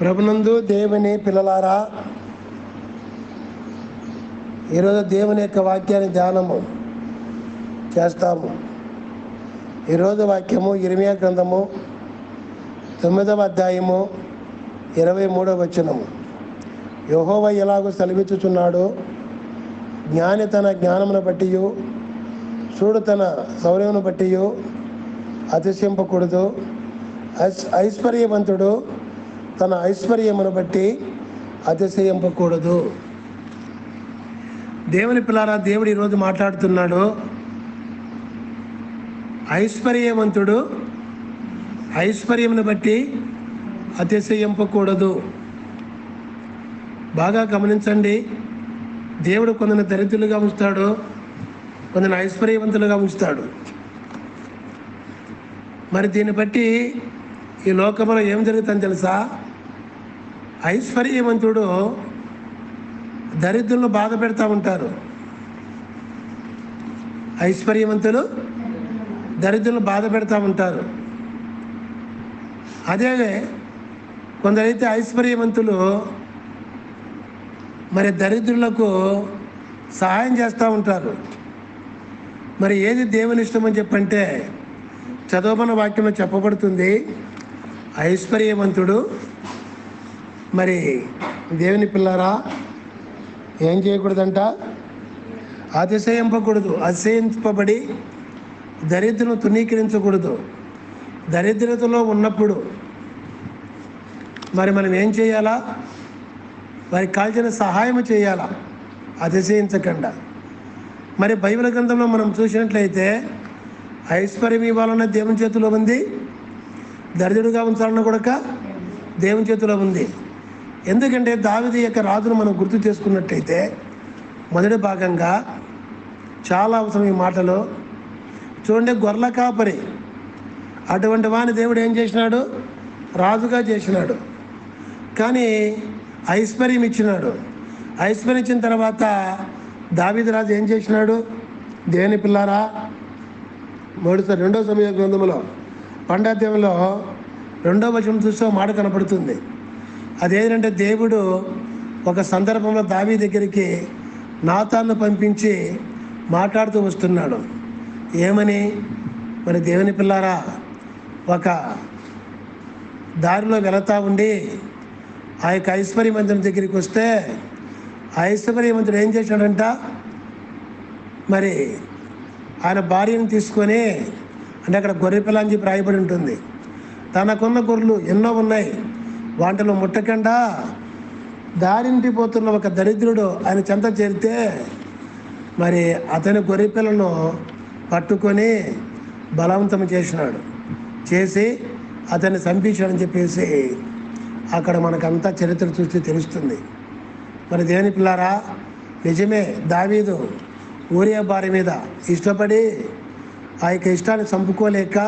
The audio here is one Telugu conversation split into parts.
ప్రభునందు దేవుని పిల్లలారా ఈరోజు దేవుని యొక్క వాక్యాన్ని ధ్యానము చేస్తాము. ఈరోజు వాక్యము ఇరిమియా గ్రంథము తొమ్మిదవ అధ్యాయము ఇరవై మూడవ వచనము. యహోవ ఎలాగో సెలవిచ్చుచున్నాడు జ్ఞాని తన జ్ఞానమును బట్టి చూడు తన శౌర్యమును బట్టి అతిశింపకూడదు ఐస్ ఐశ్వర్యవంతుడు తన ఐశ్వర్యమును బట్టి అతిశయింపకూడదు. దేవుని పిల్లారా దేవుడు ఈరోజు మాట్లాడుతున్నాడు. ఐశ్వర్యవంతుడు ఐశ్వర్యమును బట్టి అతిశయింపకూడదు. బాగా గమనించండి. దేవుడు కొందని దరిద్రులుగా ఉంచుతాడు కొందరిని ఐశ్వర్యవంతులుగా ఉంచుతాడు. మరి దీన్ని బట్టి ఈ లోకంలో ఏం జరుగుతుందని తెలుసా? ఐశ్వర్యవంతుడు దరిద్రులను బాధ పెడతా ఉంటారు. ఐశ్వర్యవంతులు దరిద్రులను బాధ పెడతా ఉంటారు. అదే కొందరైతే ఐశ్వర్యవంతులు మరి దరిద్రులకు సహాయం చేస్తూ ఉంటారు. మరి ఏది దేవుని ఇష్టమని చెప్పంటే చదవమన్న వాక్యంలో చెప్పబడుతుంది ఐశ్వర్యవంతుడు మరి దేవుని పిల్లారా ఏం చేయకూడదంట? అతిశయింపకూడదు అతిశయింపబడి దరిద్రను తునీకరించకూడదు దరిద్రతలో ఉన్నప్పుడు మరి మనం ఏం చేయాలా? వారికి కాల్చిన సహాయం చేయాలా? అతిశయించకుండా. మరి బైబిల్ గ్రంథంలో మనం చూసినట్లయితే ఐశ్వర్యం ఇవ్వాలన్న దేవుని చేతిలో ఉంది దరిద్రుడుగా ఉంచాలన్న కూడా దేవుని చేతిలో ఉంది. ఎందుకంటే దావిది యొక్క రాజును మనం గుర్తు చేసుకున్నట్టయితే మొదటి భాగంగా చాలా అవసరం ఈ మాటలో. చూడండి గొర్రెల కాపరి. అటువంటి వాని దేవుడు ఏం చేసినాడు? రాజుగా చేసినాడు. కానీ ఐశ్వర్యం ఇచ్చినాడు. ఐశ్వర్యం ఇచ్చిన తర్వాత దావిది రాజు ఏం చేసినాడు? దేని పిల్లారా మొదటిసారి రెండో సమయ గ్రంథంలో పండాద్యంలో రెండో వచనం చూస్తే మాట కనపడుతుంది. అదేంటంటే దేవుడు ఒక సందర్భంలో దావి దగ్గరికి నాతాన్ని పంపించి మాట్లాడుతూ వస్తున్నాడు. ఏమని? మరి దేవుని పిల్లారా ఒక దారిలో వెళతా ఉండి ఆ యొక్క ఐశ్వర్యవంతుని దగ్గరికి వస్తే ఆ ఐశ్వర్యవంతుడు ఏం చేశాడంట? మరి ఆయన భార్యను తీసుకొని అంటే అక్కడ గొర్రె పిల్ల అని చెప్పి రాయబడి ఉంటుంది. తనకున్న గొర్రెలు ఎన్నో ఉన్నాయి. వాటిలో ముట్టకుండా. దారింటి పోతున్న ఒక దరిద్రుడు ఆయన చెంత చేరితే మరి అతని గొర్రె పిల్లను పట్టుకొని బలవంతం చేసినాడు. చేసి అతన్ని చంపించాడని చెప్పేసి అక్కడ మనకంతా చరిత్ర చూస్తే తెలుస్తుంది. మరి దేని పిల్లారా నిజమే దావీదు ఊరియా భార్య మీద ఇష్టపడి ఆ యొక్క ఇష్టాన్ని చంపుకోలేక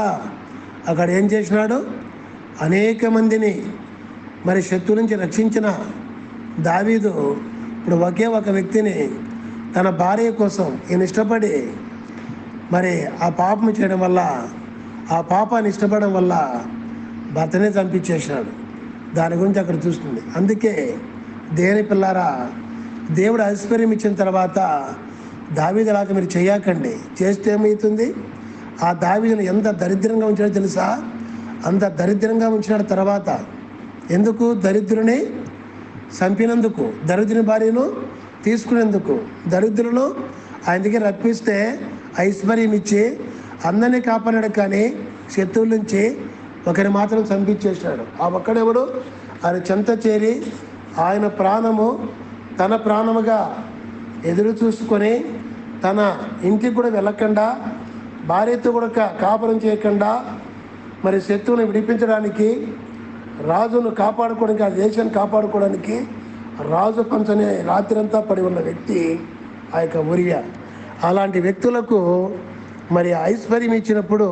అక్కడ ఏం చేసినాడు? అనేక మందిని మరి శత్రు నుంచి రక్షించిన దావీదు ఇప్పుడు ఒకే ఒక వ్యక్తిని తన భార్య కోసం ఈయన ఇష్టపడి మరి ఆ పాపం చేయడం వల్ల ఆ పాపాన్ని ఇష్టపడడం వల్ల భర్తనే చంపించేసినాడు దాని గురించి అక్కడ చూస్తుంది. అందుకే దేని పిల్లారా దేవుడు ఐశ్వర్యం ఇచ్చిన తర్వాత దావీదలాగా మీరు చేయకండి. చేస్తే ఏమవుతుంది? ఆ దావీదును ఎంత దరిద్రంగా ఉంచాడో తెలుసా? అంత దరిద్రంగా ఉంచిన తర్వాత ఎందుకు దరిద్రుని చంపినందుకు దరిద్రుని భార్యను తీసుకునేందుకు? దరిద్రులను ఆయన దగ్గర రప్పిస్తే ఐశ్వర్యం ఇచ్చి అందరినీ కాపాడాడు కానీ శత్రువుల నుంచి ఒకరి మాత్రం చంపించేశాడు. ఆ ఒక్కడెవడు? ఆయన చెంత చేరి ఆయన ప్రాణము తన ప్రాణముగా ఎదురు చూసుకొని తన ఇంటికి కూడా వెళ్ళకుండా భార్యతో కూడా కా- కాపురం చేయకుండా మరి శత్రువుని విడిపించడానికి రాజును కాపాడుకోవడానికి ఆ దేశాన్ని కాపాడుకోవడానికి రాజు పంచనే రాత్రంతా పడి ఉన్న వ్యక్తి ఆ యొక్క ఉరియా అలాంటి వ్యక్తులకు మరి ఐశ్వర్యం ఇచ్చినప్పుడు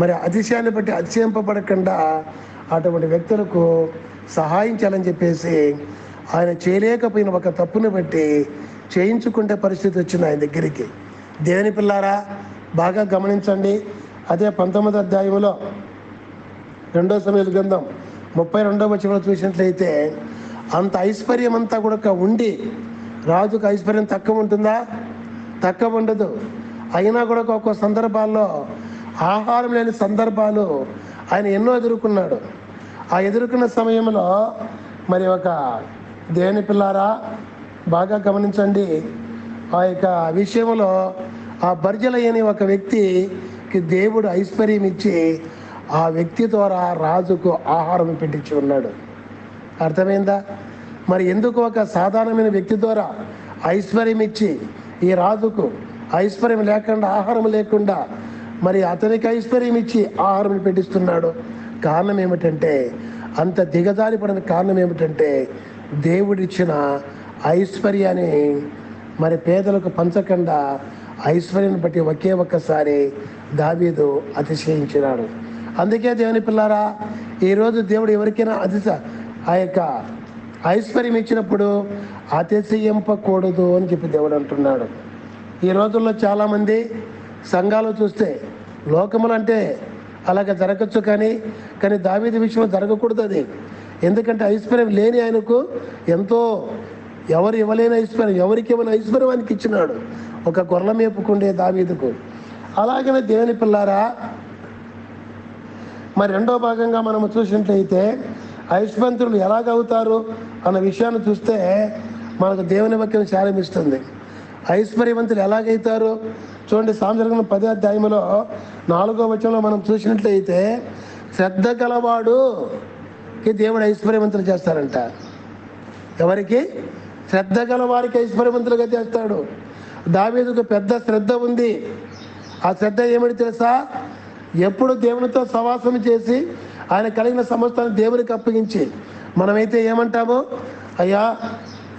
మరి అతిశయాన్ని బట్టి అతిశయింపబడకుండా అటువంటి వ్యక్తులకు సహాయం చేయాలని చెప్పేసి ఆయన చేయలేకపోయిన ఒక తప్పుని బట్టి చేయించుకుంటే పరిస్థితి వచ్చింది ఆయన దగ్గరికి. దేవుని పిల్లారా బాగా గమనించండి. అదే పంతొమ్మిది అధ్యాయంలో రెండో సమయ గ్రంథం ముప్పై రెండవ వచనంలో చూసినట్లయితే అంత ఐశ్వర్యం అంతా కూడా ఉండి రాజుకు ఐశ్వర్యం తక్కువ ఉంటుందా? తక్కువ ఉండదు. అయినా కూడా ఒక్కొక్క సందర్భాల్లో ఆహారం లేని సందర్భాలు ఆయన ఎన్నో ఎదుర్కొన్నాడు. ఆ ఎదుర్కొన్న సమయంలో మరి ఒక దేని పిల్లారా బాగా గమనించండి. ఆ యొక్క విషయంలో ఆ బర్జలయ్యని ఒక వ్యక్తికి దేవుడు ఐశ్వర్యం ఇచ్చి ఆ వ్యక్తి ద్వారా రాజుకు ఆహారం పెట్టించి ఉన్నాడు. అర్థమైందా? మరి ఎందుకు ఒక సాధారణమైన వ్యక్తి ద్వారా ఐశ్వర్యం ఇచ్చి ఈ రాజుకు ఐశ్వర్యం లేకుండా ఆహారం లేకుండా మరి అతనికి ఐశ్వర్యం ఇచ్చి ఆహారం పెట్టిస్తున్నాడు? కారణం ఏమిటంటే అంత దిగజారి పడిన కారణం ఏమిటంటే దేవుడిచ్చిన ఐశ్వర్యాన్ని మరి పేదలకు పంచకుండా ఐశ్వర్యాన్ని బట్టి ఒకే ఒక్కసారి దావీదు అతిశయించినాడు. అందుకే దేవుని పిల్లారా ఈరోజు దేవుడు ఎవరికైనా అతిశ ఆ యొక్క ఐశ్వర్యం ఇచ్చినప్పుడు అతిశయింపకూడదు అని చెప్పి దేవుడు అంటున్నాడు. ఈ రోజుల్లో చాలామంది సంఘాలు చూస్తే లోకములు అంటే అలాగ జరగచ్చు కానీ కానీ దావీది విషయంలో జరగకూడదు అది. ఎందుకంటే ఐశ్వర్యం లేని ఆయనకు ఎంతో ఎవరు ఇవ్వలేని ఐశ్వర్యం ఎవరికి ఇవ్వని ఐశ్వర్యం ఆయనకి ఇచ్చినాడు. ఒక గొర్రెల మేపుకుండే దావీదుకు. అలాగనే దేవుని పిల్లారా మరి రెండో భాగంగా మనం చూసినట్లయితే ఐశ్వంతులు ఎలాగవుతారు అన్న విషయాన్ని చూస్తే మనకు దేవుని వాక్యం శారమిస్తుంది ఐశ్వర్యవంతులు ఎలాగైతారు? చూడండి సాంసర్గం పదే అధ్యాయంలో నాలుగో వచనంలో మనం చూసినట్లయితే శ్రద్ధ గలవాడుకి దేవుడు ఐశ్వర్యవంతులు చేస్తారంట ఎవరికి? శ్రద్ధ గలవారికి ఐశ్వర్యవంతులుగా చేస్తాడు. దావీదుకు పెద్ద శ్రద్ధ ఉంది. ఆ శ్రద్ధ ఏమిటి తెలుసా? ఎప్పుడు దేవునితో సవాసం చేసి ఆయన కలిగిన సమస్తాన్ని దేవునికి అప్పగించి మనమైతే ఏమంటామో? అయ్యా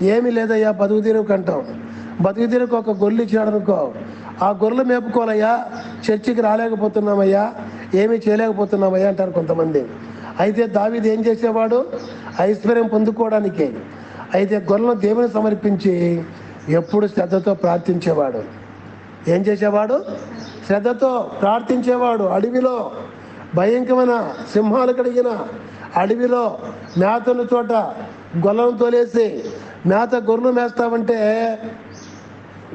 ఏమి లేదయ్యా బతుకు తీరుకు అంటాం. బతుకు తీరుకు ఒక గొర్రెలు ఇచ్చినాడు అనుకో. ఆ గొర్రెలు మేపుకోవాలయ్యా చర్చికి రాలేకపోతున్నామయ్యా ఏమీ చేయలేకపోతున్నామయ్యా అంటారు కొంతమంది. అయితే దావిది ఏం చేసేవాడు? ఐశ్వర్యం పొందుకోవడానికి. అయితే గొర్రెలను దేవుని సమర్పించి ఎప్పుడు శ్రద్ధతో ప్రార్థించేవాడు. ఏం చేసేవాడు? శ్రద్ధతో ప్రార్థించేవాడు. అడవిలో భయంకరమైన సింహాలు కడిగిన అడవిలో మేతన్న చోట గొల్లను తోలేసి మేత గొర్రెలు మేస్తామంటే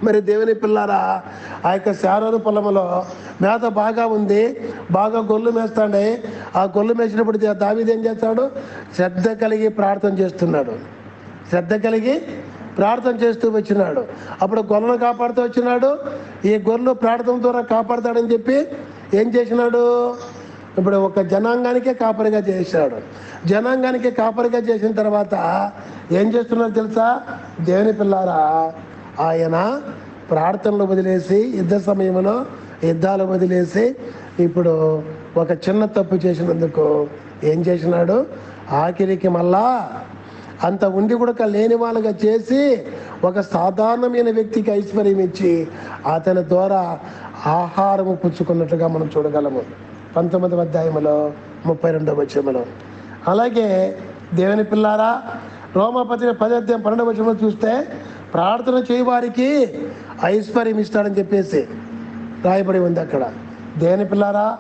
మరి దేవుని పిల్లారా ఆ యొక్క శారోను పొలంలో మేత బాగా ఉంది బాగా గొర్రెలు మేస్తాడే. ఆ గొల్లు మేసినప్పుడు దా- ఏం చేస్తాడు? శ్రద్ధ కలిగి ప్రార్థన చేస్తున్నాడు. శ్రద్ధ కలిగి ప్రార్థన చేస్తూ వచ్చినాడు. అప్పుడు గొర్రెలను కాపాడుతూ వచ్చినాడు. ఈ గొర్రెలు ప్రార్థన ద్వారా కాపాడతాడని చెప్పి ఏం చేసినాడు? ఇప్పుడు ఒక జనాంగానికే కాపరిగా చేశాడు. జనాంగానికి కాపరిగా చేసిన తర్వాత ఏం చేస్తున్నారు తెలుసా? దేవుని పిల్లారా ఆయన ప్రార్థనలు వదిలేసి యుద్ధ సమయంలో యుద్ధాలు వదిలేసి ఇప్పుడు ఒక చిన్న తప్పు చేసినందుకు ఏం చేసినాడు? ఆఖరికి మళ్ళా అంత ఉండి కూడా లేని వాళ్ళగా చేసి ఒక సాధారణమైన వ్యక్తికి ఐశ్వర్యం ఇచ్చి అతని ద్వారా ఆహారము పుచ్చుకున్నట్లుగా మనం చూడగలము. పంతొమ్మిదవ అధ్యాయంలో ముప్పై రెండవ వచ్చంలో అలాగే దేవుని పిల్లారా రోమపత్రిక పదార్థం పన్నెండవ వచ్చంలో చూస్తే ప్రార్థన చేయవారికి ఐశ్వర్యం ఇస్తాడని చెప్పేసి రాయబడి ఉంది అక్కడ. దేవుని పిల్లారా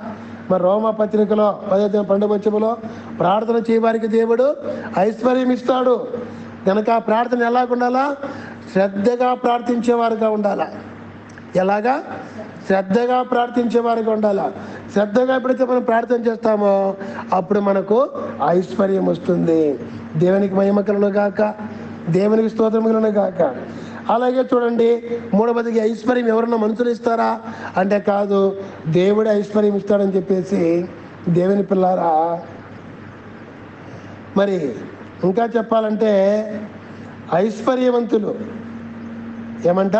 మరి రోమ పత్రికలో పదే పండుగ వచ్చములో ప్రార్థన చేయవారికి దేవుడు ఐశ్వర్యం ఇస్తాడు. కనుక ఆ ప్రార్థన ఎలాగుండాలా శ్రద్ధగా ప్రార్థించేవారుగా ఉండాలా? ఎలాగా? శ్రద్ధగా ప్రార్థించేవారుగా ఉండాలా? శ్రద్ధగా ఎప్పుడైతే మనం ప్రార్థన చేస్తామో అప్పుడు మనకు ఐశ్వర్యం వస్తుంది. దేవునికి మహిమకలను గాక. దేవునికి స్తోత్రములను గాక. అలాగే చూడండి మూడవదికి ఐశ్వర్యం ఎవరన్నా మనుషులు ఇస్తారా? అంటే కాదు దేవుడే ఐశ్వర్యం ఇస్తాడని చెప్పేసి దేవుని పిల్లారా? మరి ఇంకా చెప్పాలంటే ఐశ్వర్యవంతులు. ఏమంట?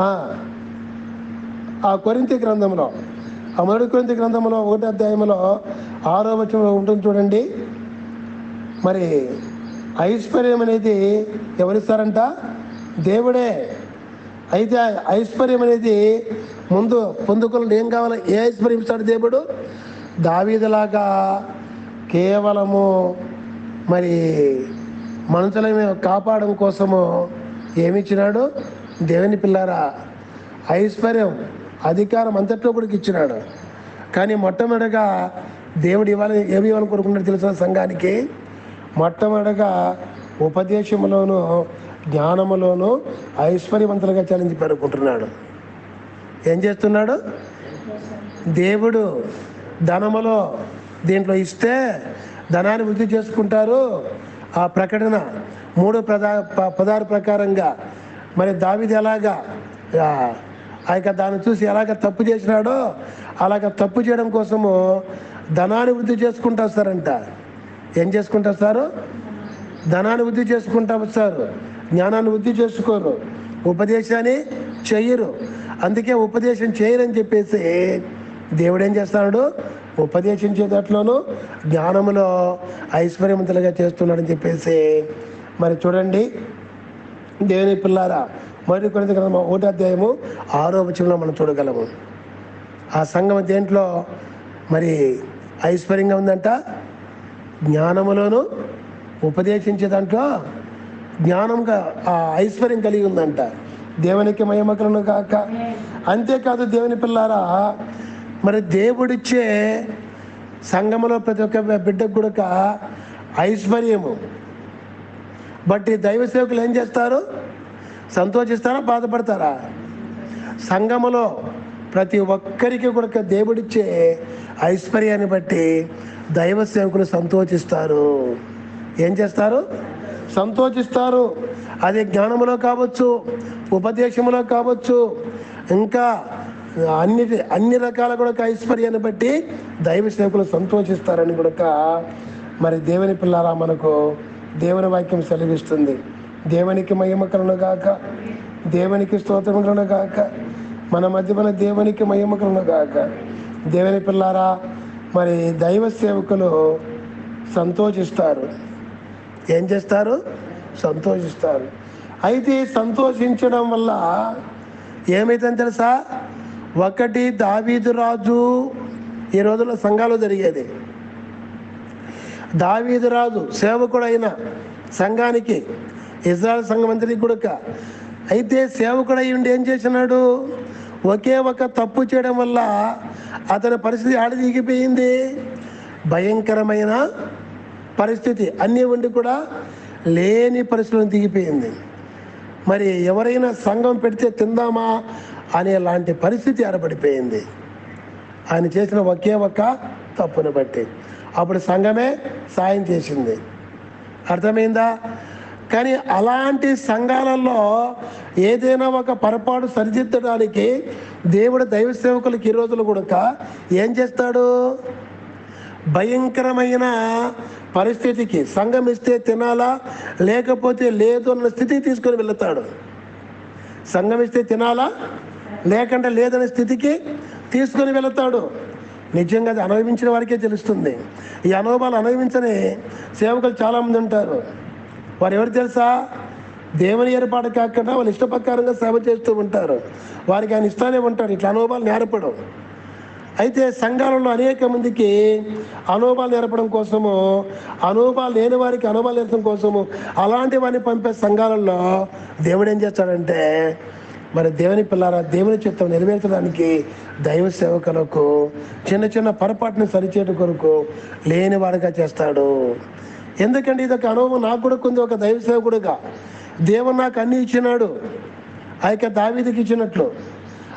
ఆ, కొరింతి గ్రంథంలో ఆ మొదటి కొరింతి గ్రంథంలో ఒకటి అధ్యాయంలో ఆరో వచనంలో ఉంటుంది చూడండి. మరి ఐశ్వర్యం అనేది ఎవరిస్తారంట దేవుడే. అయితే ఐశ్వర్యం అనేది ముందు పొందుకులు ఏం కావాలి? ఏ ఐశ్వర్యం ఇస్తాడు దేవుడు? దావీదలాగా కేవలము మరి మనుషులని కాపాడడం కోసము ఏమిచ్చినాడు? దేవుని పిల్లారా ఐశ్వర్యం అధికారం అంతట్లో కూడా ఇచ్చినాడు. కానీ మొట్టమొదటిగా దేవుడు ఇవ్వాలి ఏమి ఇవ్వాలని కోరుకుంటాడు తెలుసా సంఘానికి? మొట్టమొదటిగా ఉపదేశములోను జ్ఞానములోను ఐశ్వర్యవంతులుగా చలించి పెడుకుంటున్నాడు. ఏం చేస్తున్నాడు? దేవుడు ధనములో దీంట్లో ఇస్తే ధనాన్ని వృద్ధి చేసుకుంటారు. ఆ ప్రకటన మూడు ప్రధా ప- ప్రకారంగా మరి దావిది ఎలాగా ఆ యొక్క దాన్ని చూసి ఎలాగ తప్పు చేసినాడో అలాగ తప్పు చేయడం కోసము ధనాన్ని వృద్ధి చేసుకుంటూ వస్తారంట. ఏం చేసుకుంటారు సారు? ధనాన్ని వృద్ధి చేసుకుంటారు వస్తారు జ్ఞానాన్ని వృద్ధి చేసుకోరు. ఉపదేశాన్ని చెయ్యరు అందుకే ఉపదేశం చేయరని చెప్పేసి దేవుడు ఏం చేస్తున్నాడు ఉపదేశించేటట్లోనూ జ్ఞానములో ఐశ్వర్యవంతులుగా చేస్తున్నాడని చెప్పేసి మరి చూడండి. దేవుని పిల్లారా మరి కొన్ని గ్రంథం ఒకటో అధ్యాయము ఆరో వచనంలో మనం చూడగలము. ఆ సంఘం దేంట్లో మరి ఐశ్వర్యంగా ఉందంట? జ్ఞానములోను ఉపదేశించే దాంట్లో జ్ఞానంగా ఆ ఐశ్వర్యం కలిగి ఉందంట. దేవునికి మహిమకలను కాక అంతేకాదు దేవుని పిల్లారా మరి దేవుడిచ్చే సంఘములో ప్రతి ఒక్క బిడ్డకు కూడా ఐశ్వర్యము. బట్ ఈ దైవ సేవకులు ఏం చేస్తారు? సంతోషిస్తారా బాధపడతారా? సంఘములో ప్రతి ఒక్కరికి కూడా దేవుడిచ్చే ఐశ్వర్యాన్ని బట్టి దైవ సేవకులు సంతోషిస్తారు. ఏం చేస్తారు? సంతోషిస్తారు. అది జ్ఞానములో కావచ్చు ఉపదేశములో కావచ్చు ఇంకా అన్ని అన్ని రకాల కూడా ఐశ్వర్యాన్ని బట్టి దైవ సేవకులు సంతోషిస్తారని కూడా మరి దేవుని పిల్లారా మనకు దేవుని వాక్యం సెలవిస్తుంది. దేవునికి మహిమ కాక గాక. దేవునికి స్తోత్రములను గాక. మన మధ్య మన దేవునికి మహిమ కాక గాక. దేవుని పిల్లారా మరి దైవ సేవకులు సంతోషిస్తారు. ఏం చేస్తారు? సంతోషిస్తారు. అయితే సంతోషించడం వల్ల ఏమైతుందని తెలుసా? ఒకటి దావీదు రాజు ఈ రోజుల్లో సంఘాలు జరిగేది. దావీదు రాజు సేవకుడైన సంఘానికి ఇజ్రాయల్ సంఘం మంత్రి కూడా అయితే సేవకుడై ఉండి ఏం చేసినాడు? ఒకే ఒక తప్పు చేయడం వల్ల అతని పరిస్థితి ఆడ దిగిపోయింది. భయంకరమైన పరిస్థితి. అన్నీ ఉండి కూడా లేని పరిస్థితులను దిగిపోయింది. మరి ఎవరైనా సంఘం పెడితే తిందామా అనే లాంటి పరిస్థితి ఏర్పడిపోయింది. ఆయన చేసిన ఒకే ఒక్క తప్పును బట్టి. అప్పుడు సంఘమే సాయం చేసింది. అర్థమైందా? కానీ అలాంటి సంఘాలలో ఏదైనా ఒక పొరపాటు సరిదిద్దడానికి దేవుడు దైవ సేవకులకి ఈ రోజులు కూడా ఏం చేస్తాడు? భయంకరమైన పరిస్థితికి సంఘం ఇస్తే తినాలా? లేకపోతే లేదు అన్న స్థితికి తీసుకొని వెళుతాడు. సంఘం ఇస్తే తినాలా? లేకంటే లేదనే స్థితికి తీసుకొని వెళతాడు. నిజంగా అది అనుభవించిన వారికే తెలుస్తుంది. ఈ అనుభవాలు అనుభవించని సేవకులు చాలామంది ఉంటారు. వారు ఎవరు తెలుసా? దేవుని ఏర్పాటు కాకుండా వాళ్ళు ఇష్టప్రకారంగా సేవ చేస్తూ ఉంటారు. వారికి ఆయన ఇష్టాలే ఉంటారు ఇట్లా అనుభవాలు నేర్పడం. అయితే సంఘాలలో అనేక మందికి అనుభవాలు నేర్పడం కోసము అనుభవాలు లేని వారికి అనుభవాలు నేర్పడం కోసము అలాంటి వారిని పంపే సంఘాలలో దేవుడు ఏం చేస్తాడంటే మరి దేవుని పిల్లారా దేవుని చిత్తం నెరవేర్చడానికి దైవ సేవకులకు చిన్న చిన్న పొరపాటుని సరిచేయడం కొరకు లేని వాడిగా చేస్తాడు. ఎందుకంటే ఇది ఒక అనుభవం నాకు కూడా కొంది ఒక దైవ సేవకుడుగా. దేవుడు నాకు అన్ని ఇచ్చినాడు. ఆ యొక్క దావీదికి ఇచ్చినట్లు.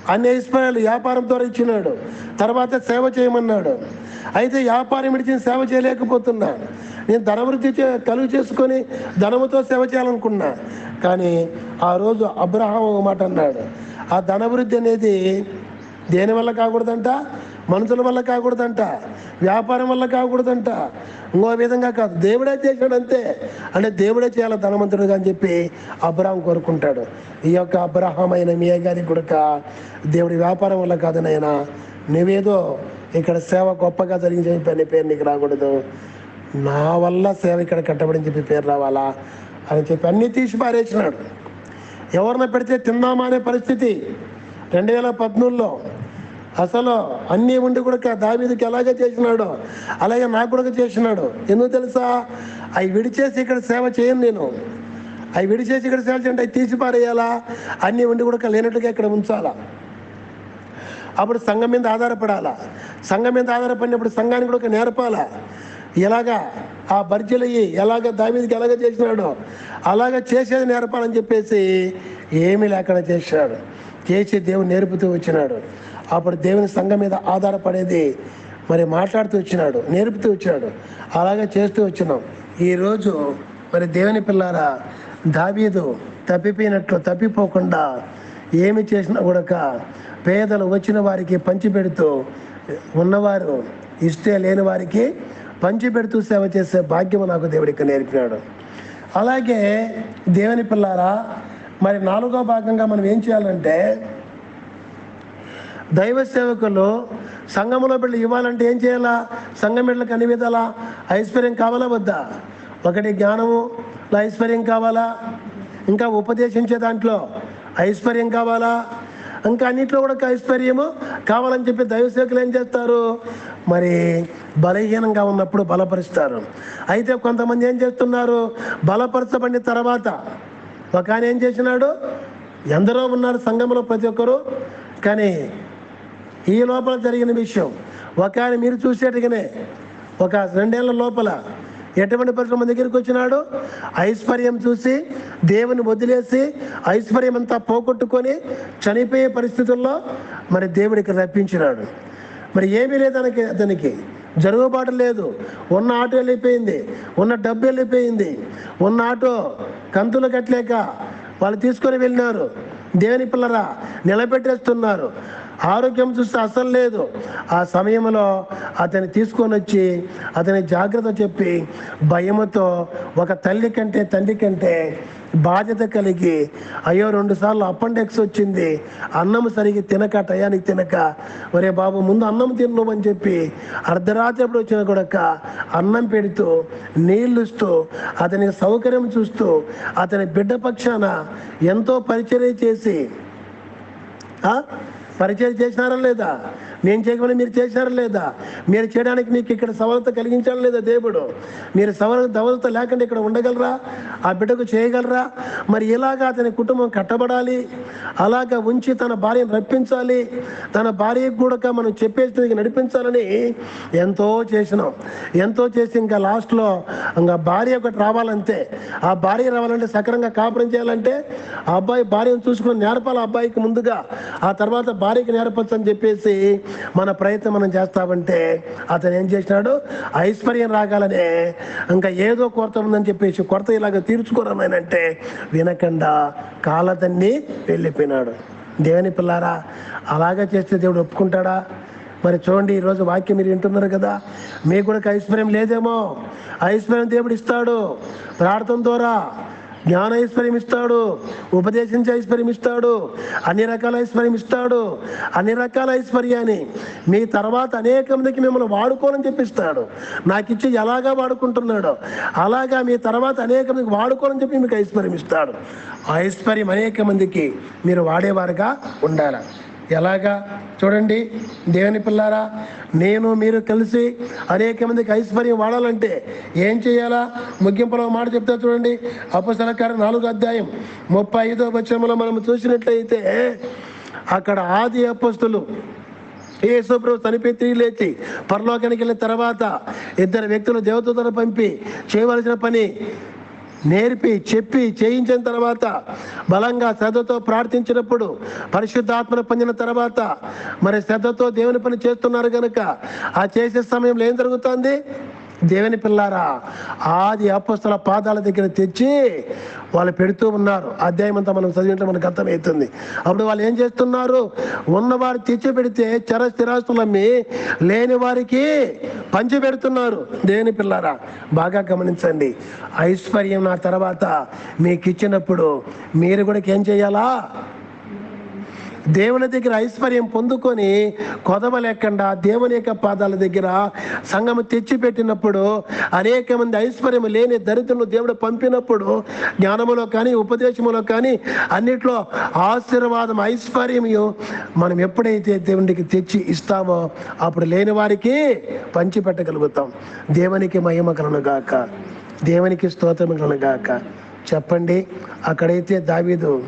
అన్ని ఐశ్వర్యాలు వ్యాపారం ద్వారా ఇచ్చినాడు. తర్వాత సేవ చేయమన్నాడు. అయితే వ్యాపారం ఇడిచిన సేవ చేయలేకపోతున్నా. నేను ధనవృద్ధి చే కలుగు చేసుకొని ధనముతో సేవ చేయాలనుకున్నా. కానీ ఆ రోజు అబ్రహాం ఒక మాట అన్నాడు. ఆ ధనవృద్ధి అనేది దేనివల్ల కాకూడదంట? మనుషుల వల్ల కాకూడదంట వ్యాపారం వల్ల కాకూడదంట. ఇంకో విధంగా కాదు దేవుడే చేశాడు అంతే అంటే దేవుడే చేయాలి ధనవంతుడుగా అని చెప్పి అబ్రహం కోరుకుంటాడు. ఈ యొక్క అబ్రహం అయిన మీ గారి కొడుక దేవుడి వ్యాపారం వల్ల కాదు నాయన. నువ్వేదో ఇక్కడ సేవ గొప్పగా జరిగింది చెప్పి పేరు నీకు రాకూడదు. నా వల్ల సేవ ఇక్కడ కట్టబడి చెప్పి పేరు రావాలా అని చెప్పి అన్నీ తీసి పారేసినాడు. ఎవరిన పెడితే తిందామా అనే పరిస్థితి రెండు వేల పద్మూడులో అసలు అన్నీ ఉండి కూడా దావీదికి ఎలాగే చేసినాడు అలాగే నాకు కూడా చేసినాడు. ఎందుకు తెలుసా? అవి విడిచేసి ఇక్కడ సేవ చేయను నేను. అవి విడిచేసి ఇక్కడ సేవ చేయండి అవి తీసి పారేయాలా అన్నీ ఉండి కూడా లేనట్టుగా ఇక్కడ ఉంచాలా? అప్పుడు సంఘం మీద ఆధారపడాలా? సంఘం మీద ఆధారపడినప్పుడు సంఘానికి కూడా ఒక నేర్పాలా? ఎలాగా? ఆ బర్జలయ్యి ఎలాగ దావీదికి ఎలాగ చేసినాడో అలాగ చేసేది నేర్పాలని చెప్పేసి ఏమీ లేకుండా చేసినాడు చేసి దేవుడు నేర్పుతూ వచ్చినాడు. అప్పుడు దేవుని సంఘం మీద ఆధారపడేది. మరి మాట్లాడుతూ వచ్చినాడు నేర్పుతూ వచ్చినాడు. అలాగే చేస్తూ వచ్చినాం. ఈరోజు మరి దేవుని పిల్లారా దావీదు తప్పిపోయినట్లు తప్పిపోకుండా ఏమి చేసినా కూడా పేదలు వచ్చిన వారికి పంచిపెడుతూ ఉన్నవారు ఇస్తే లేని వారికి పంచిపెడుతూ సేవ చేసే భాగ్యము నాకు దేవుడికి నేర్పినాడు. అలాగే దేవుని పిల్లారా మరి నాలుగో భాగంగా మనం ఏం చేయాలంటే దైవ సేవకులు సంఘంలో బిడ్డలు ఇవ్వాలంటే ఏం చేయాలా? సంఘం బిడ్డలకు అన్ని విధాలా ఐశ్వర్యం కావాలా వద్దా? ఒకటి జ్ఞానము ఐశ్వర్యం కావాలా? ఇంకా ఉపదేశించే దాంట్లో ఐశ్వర్యం కావాలా? ఇంకా అన్నిట్లో కూడా ఐశ్వర్యము కావాలని చెప్పి దైవ సేవకులు ఏం చేస్తారు? మరి బలహీనంగా ఉన్నప్పుడు బలపరుస్తారు. అయితే కొంతమంది ఏం చేస్తున్నారు? బలపరచబడిన తర్వాత ఒక ఆయన ఏం చేసినాడు? ఎందరో ఉన్నారు సంఘంలో ప్రతి ఒక్కరు. కానీ ఈ లోపల జరిగిన విషయం. ఒక ఆయన మీరు చూసేట్టుగానే ఒక రెండేళ్ళ లోపల ఎటువంటి పరిస్థితుల మన దగ్గరికి వచ్చినాడు ఐశ్వర్యం చూసి దేవుని వదిలేసి ఐశ్వర్యం అంతా పోగొట్టుకొని చనిపోయే పరిస్థితుల్లో మరి దేవుడికి రప్పించినాడు. మరి ఏమీ లేదు అతనికి అతనికి జరుగుబాటు లేదు. ఉన్న ఆటో వెళ్ళిపోయింది. ఉన్న డబ్బు వెళ్ళిపోయింది. ఉన్న ఆటో కంతులు కట్టలేక వాళ్ళు తీసుకొని వెళ్ళినారు. దేవుని పిల్లరా నిలబెట్టేస్తున్నారు. ఆరోగ్యం చూస్తే అసలు లేదు ఆ సమయంలో అతన్ని తీసుకొని వచ్చి అతని జాగ్రత్త చెప్పి భయముతో ఒక తల్లి కంటే తండ్రి కంటే బాధ్యత కలిగి అయ్యో రెండు సార్లు అపెండెక్స్ వచ్చింది అన్నం సరిగి తినక టయానికి తినక ఒరే బాబు ముందు అన్నం తిన్ను అని చెప్పి అర్ధరాత్రి ఎప్పుడు వచ్చిన కూడాక అన్నం పెడుతూ నీళ్ళు ఇస్తూ అతనికి సౌకర్యం చూస్తూ అతని బిడ్డ పక్షాన ఎంతో పరిచర్య చేసి ఆ? పరిచయం చేసినారా లేదా? నేను చేయకుండా మీరు చేశారా లేదా? మీరు చేయడానికి మీకు ఇక్కడ సవలత కలిగించారా లేదా దేవుడు? మీరు సవల సవలత లేకుండా ఇక్కడ ఉండగలరా? ఆ బిడ్డకు చేయగలరా? మరి ఇలాగా అతని కుటుంబం కట్టబడాలి. అలాగా ఉంచి తన భార్యను రప్పించాలి. తన భార్యకు కూడా మనం చెప్పేసి నడిపించాలని ఎంతో చేసినాం. ఎంతో చేసి ఇంకా లాస్ట్లో ఇంకా భార్య ఒకటి రావాలంతే ఆ భార్య రావాలంటే సక్రంగా కాపురం చేయాలంటే ఆ అబ్బాయి భార్యను చూసుకుని నేర్పాలి అబ్బాయికి ముందుగా. ఆ తర్వాత భార్యకి నేర్పచ్చు అని చెప్పేసి మన ప్రయత్నం మనం చేస్తామంటే అతను ఏం చేసినాడు? ఐశ్వర్యం రాగాలనే ఇంకా ఏదో కొరత ఉందని చెప్పేసి కొరత ఇలాగ తీర్చుకోరమేనంటే వినకుండా కాలతన్ని వెళ్ళిపోయినాడు. దేవుని పిల్లారా అలాగా చేస్తే దేవుడు ఒప్పుకుంటాడా? మరి చూడండి ఈరోజు వాక్యం మీరు వింటున్నారు కదా మీకు కూడా ఐశ్వర్యం లేదేమో. ఐశ్వర్యం దేవుడు ఇస్తాడు. ప్రార్థన ద్వారా జ్ఞాన ఐశ్వర్యం ఇస్తాడు ఉపదేశించే ఐశ్వర్యం ఇస్తాడు అన్ని రకాల ఐశ్వర్యం ఇస్తాడు అన్ని రకాల ఐశ్వర్యాన్ని మీ తర్వాత అనేక మందికి మిమ్మల్ని వాడుకోవాలని చెప్పిస్తాడు. నాకు ఇచ్చి ఎలాగా వాడుకుంటున్నాడో అలాగా మీ తర్వాత అనేక మందికి వాడుకోవాలని చెప్పి మీకు ఐశ్వర్యం ఇస్తాడు ఆ ఐశ్వర్యం అనేక మందికి మీరు వాడేవారుగా ఉండాలి. ఎలాగా? చూడండి దేవుని పిల్లారా నేను మీరు కలిసి అనేక మందికి ఐశ్వర్యం వాడాలంటే ఏం చేయాలా? ముగింపులో మాట చెప్తా చూడండి. అపసలకార నాలుగు అధ్యాయం ముప్పై ఐదో వచ్చంలో మనం చూసినట్లయితే అక్కడ ఆది అపస్తులు యేసుప్రభు చనిపోయి తిరిగి లేచి పరలోకానికి వెళ్ళిన తర్వాత ఇద్దరు వ్యక్తులు దేవతలను పంపి చేయవలసిన పని నేర్పి చెప్పి చేయించిన తర్వాత బలంగా శ్రద్ధతో ప్రార్థించినప్పుడు పరిశుద్ధాత్మను పొందిన తర్వాత మరి శ్రద్ధతో దేవుని పని చేస్తున్నారు కనుక ఆ చేసే సమయంలో ఏం జరుగుతుంది? దేవుని పిల్లారా ఆది అపస్తుల పాదాల దగ్గర తెచ్చి వాళ్ళు పెడుతూ ఉన్నారు. అధ్యాయం అంతా మనం చదివినట్లు మనకు అర్థమవుతుంది. అప్పుడు వాళ్ళు ఏం చేస్తున్నారు? ఉన్నవారు తెచ్చి పెడితే చర స్థిరాస్తులమ్మి లేని వారికి పంచి పెడుతున్నారు దేవుని పిల్లారా బాగా గమనించండి. ఐశ్వర్యం నా తర్వాత మీకు ఇచ్చినప్పుడు మీరు కూడా ఏం చేయాలా? దేవుని దగ్గర ఐశ్వర్యం పొందుకొని కొదవ లేకుండా దేవుని యొక్క పాదాల దగ్గర సంఘము తెచ్చిపెట్టినప్పుడు అనేక మంది ఐశ్వర్యం లేని దరిద్రులు దేవుడు పంపినప్పుడు జ్ఞానములో కానీ ఉపదేశములో కానీ అన్నిట్లో ఆశీర్వాదం ఐశ్వర్యం మనం ఎప్పుడైతే దేవునికి తెచ్చి ఇస్తామో అప్పుడు లేని వారికి పంచి పెట్టగలుగుతాం దేవునికి మహిమ కలను గాక. దేవునికి స్తోత్రం గాక. చెప్పండి అక్కడైతే దావీదు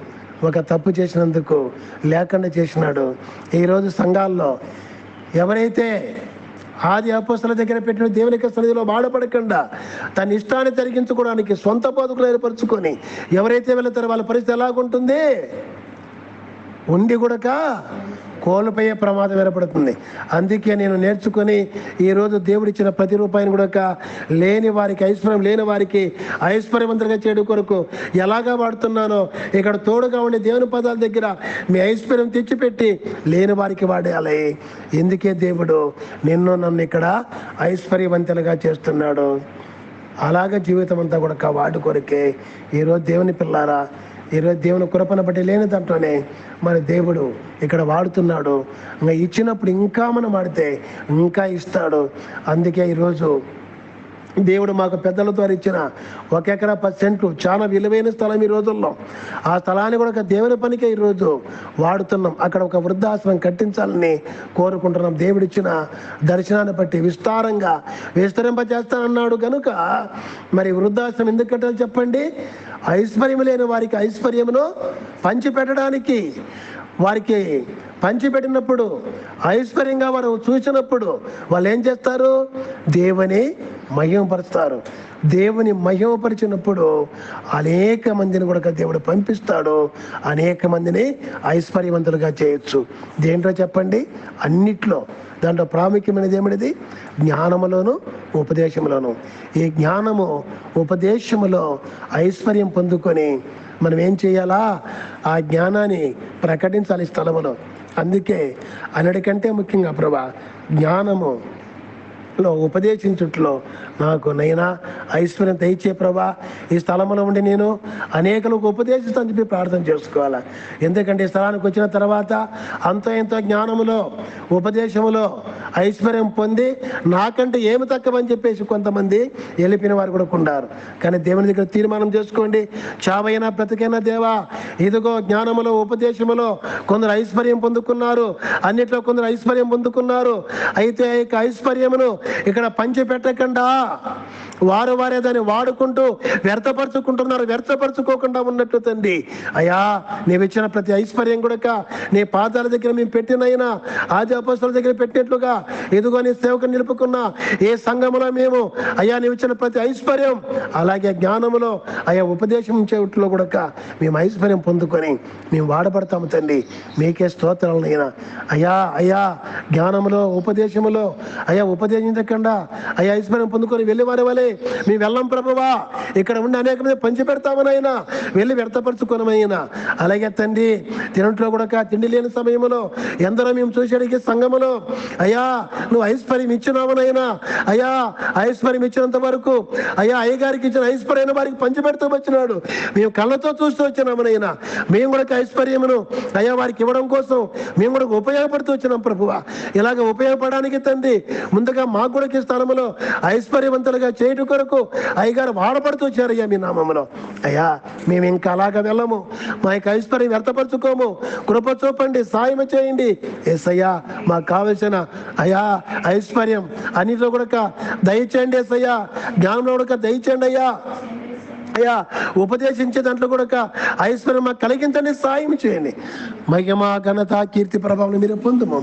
ఒక తప్పు చేసినందుకు లేకుండా చేసినాడు. ఈరోజు సంఘాల్లో ఎవరైతే ఆది అపోస్తల దగ్గర పెట్టిన దేవునికి సన్నిధిలో బాధపడకుండా తన ఇష్టాన్ని తరిగించుకోవడానికి సొంత బతుకులు ఏర్పరచుకొని ఎవరైతే వెళతారో వాళ్ళ పరిస్థితి ఎలాగుంటుంది? ఉండి కూడాక కోల్పోయే ప్రమాదం ఏర్పడుతుంది. అందుకే నేను నేర్చుకొని ఈరోజు దేవుడిచ్చిన ప్రతి రూపాయిని కూడా లేని వారికి ఐశ్వర్యం లేని వారికి ఐశ్వర్యవంతులుగా చేయడం కొరకు ఎలాగా వాడుతున్నానో ఇక్కడ తోడుగా ఉండే దేవుని పదాల దగ్గర మీ ఐశ్వర్యం తెచ్చిపెట్టి లేని వారికి వాడేయాలి. ఎందుకే దేవుడు? నిన్ను నన్ను ఇక్కడ ఐశ్వర్యవంతులుగా చేస్తున్నాడు. అలాగే జీవితం అంతా కూడా వాడి కొరకే. ఈరోజు దేవుని పిల్లారా ఈరోజు దేవుని కృపను బట్టి లేని దాంట్లోనే మన దేవుడు ఇక్కడ వాడుతున్నాడు. ఇంకా ఇచ్చినప్పుడు ఇంకా మనం వాడితే ఇంకా ఇస్తాడు. అందుకే ఈరోజు దేవుడు మాకు పెద్దల ద్వారా ఇచ్చిన ఒక ఎకరా పది సెంట్లు. చాలా విలువైన స్థలం ఈ రోజుల్లో. ఆ స్థలాన్ని కూడా ఒక దేవుని పనికే ఈరోజు వాడుతున్నాం. అక్కడ ఒక వృద్ధాశ్రమం కట్టించాలని కోరుకుంటున్నాం. దేవుడిచ్చిన దర్శనాన్ని బట్టి విస్తారంగా విస్తరింపజేస్తానన్నాడు కనుక మరి వృద్ధాశ్రమం ఎందుకు కట్టాలి చెప్పండి? ఐశ్వర్యం లేని వారికి ఐశ్వర్యమును పంచిపెట్టడానికి వారికి పంచిపెట్టినప్పుడు ఐశ్వర్యంగా వారు చూసినప్పుడు వాళ్ళు ఏం చేస్తారు? దేవుని మహిమపరుస్తారు. దేవుని మహిమపరిచినప్పుడు అనేక మందిని కూడా దేవుడు పంపిస్తాడు. అనేక మందిని ఐశ్వర్యవంతులుగా చేయొచ్చు. దేంట్లో చెప్పండి? అన్నిట్లో. దాంట్లో ప్రాముఖ్యమైనది ఏమిటిది? జ్ఞానములోను ఉపదేశములోను. ఈ జ్ఞానము ఉపదేశములో ఐశ్వర్యం పొందుకొని మనం ఏం చేయాలా? ఆ జ్ఞానాన్ని ప్రకటించాలి ఈ స్థలములో. అందుకే అన్నిటికంటే ముఖ్యంగా ప్రభా జ్ఞానము లో ఉపదేశించుట్లో నాకు నైనా ఐశ్వర్యం దయచే ప్రభా ఈ స్థలంలో ఉండి నేను అనేకలకు ఉపదేశిస్తాను చెప్పి ప్రార్థన చేసుకోవాలి. ఎందుకంటే ఈ స్థలానికి వచ్చిన తర్వాత అంతో ఎంతో జ్ఞానములో ఉపదేశములో ఐశ్వర్యం పొంది నాకంటే ఏమి తక్కువని చెప్పేసి కొంతమంది వెళ్ళిపోయిన వారు కూడా ఉన్నారు. కానీ దేవుని దగ్గర తీర్మానం చేసుకోండి. చావైనా బ్రతికైనా దేవా ఇదిగో జ్ఞానములో ఉపదేశములో కొందరు ఐశ్వర్యం పొందుకున్నారు. అన్నిట్లో కొందరు ఐశ్వర్యం పొందుకున్నారు. అయితే ఈ ఐశ్వర్యమును ఇక్కడ పంచి పెట్టకుండా వారు వారే దాన్ని వాడుకుంటూ వ్యర్థపరచుకుంటున్నారు. వ్యర్థపరచుకోకుండా ఉన్నట్టు తండ్రి. అయ్యా నీవు ఇచ్చిన ప్రతి ఐశ్వర్యం కూడా నీ పాదాల దగ్గర మేము పెట్టినైనా ఆది అపస్తుల దగ్గర పెట్టినట్లుగా ఎదుగో నీ సేవకు నిలుపుకున్న ఏ సంఘములో మేము అయ్యా నీవు ఇచ్చిన ప్రతి ఐశ్వర్యం అలాగే జ్ఞానములో అయ్యా ఉపదేశం చేయట్లో కూడాక మేము ఐశ్వర్యం పొందుకొని మేము వాడబడతాము తండ్రి. మీకే స్తోత్రాలనైనా అయ్యా అయ్యా జ్ఞానములో ఉపదేశములో అయ్యా ఉపదేశించకుండా అయ్యా ఐశ్వర్యం పొందుకొని వెళ్ళి వారి వలె మీ వెళ్ళం ప్రభువా. ఇక్కడ ఉండి అనేక మంది పంచి పెడతామనైనా వెళ్ళి వ్యర్థపరచుకోనమైనా అలాగే తండ్రి తినట్లో కూడా తిండి లేని సమయంలో ఎందరో మేము చూసేటికి సంఘములో అయ్యా నువ్వు ఐశ్వర్యం ఇచ్చినావనైనా అయ్యా ఐశ్వర్యం ఇచ్చినంత వరకు అయ్యా అయ్యగారికి ఇచ్చిన ఐశ్వర్యమైన వారికి పంచి పెడుతూ వచ్చినాడు. మేము కళ్ళతో చూస్తూ వచ్చినామనైనా మేము కూడా ఐశ్వర్యమును అయ్యా వారికి ఇవ్వడం కోసం మేము కూడా ఉపయోగపడుతూ వచ్చినాం ప్రభువా. ఇలాగ ఉపయోగపడడానికి తండ్రి ముందుగా మా మాకు కూడా ఈ ఐశ్వర్యవంతులుగా చేయటం కొరకు అయ్యగారు వాడపడుతూ వచ్చారయ్యా మీ నామములో. అయ్యా మేము ఇంకా అలాగ వెళ్ళము. మా యొక్క ఐశ్వర్యం వ్యర్థపరచుకోము. కృప చూపండి సాయం చేయండి. ఎస్ అయ్యా మాకు కావలసిన అయ్యా ఐశ్వర్యం అన్నిటిలో కూడా దయచేయండి ఎస్ అయ్యా జ్ఞానంలో కూడా దయచేయండి అయ్యా. అయ్యా ఉపదేశించే దాంట్లో కూడా ఐశ్వర్యం మాకు కలిగించండి సాయం చేయండి. మహిమ ఘనత కీర్తి ప్రభావం మీరు పొందుము.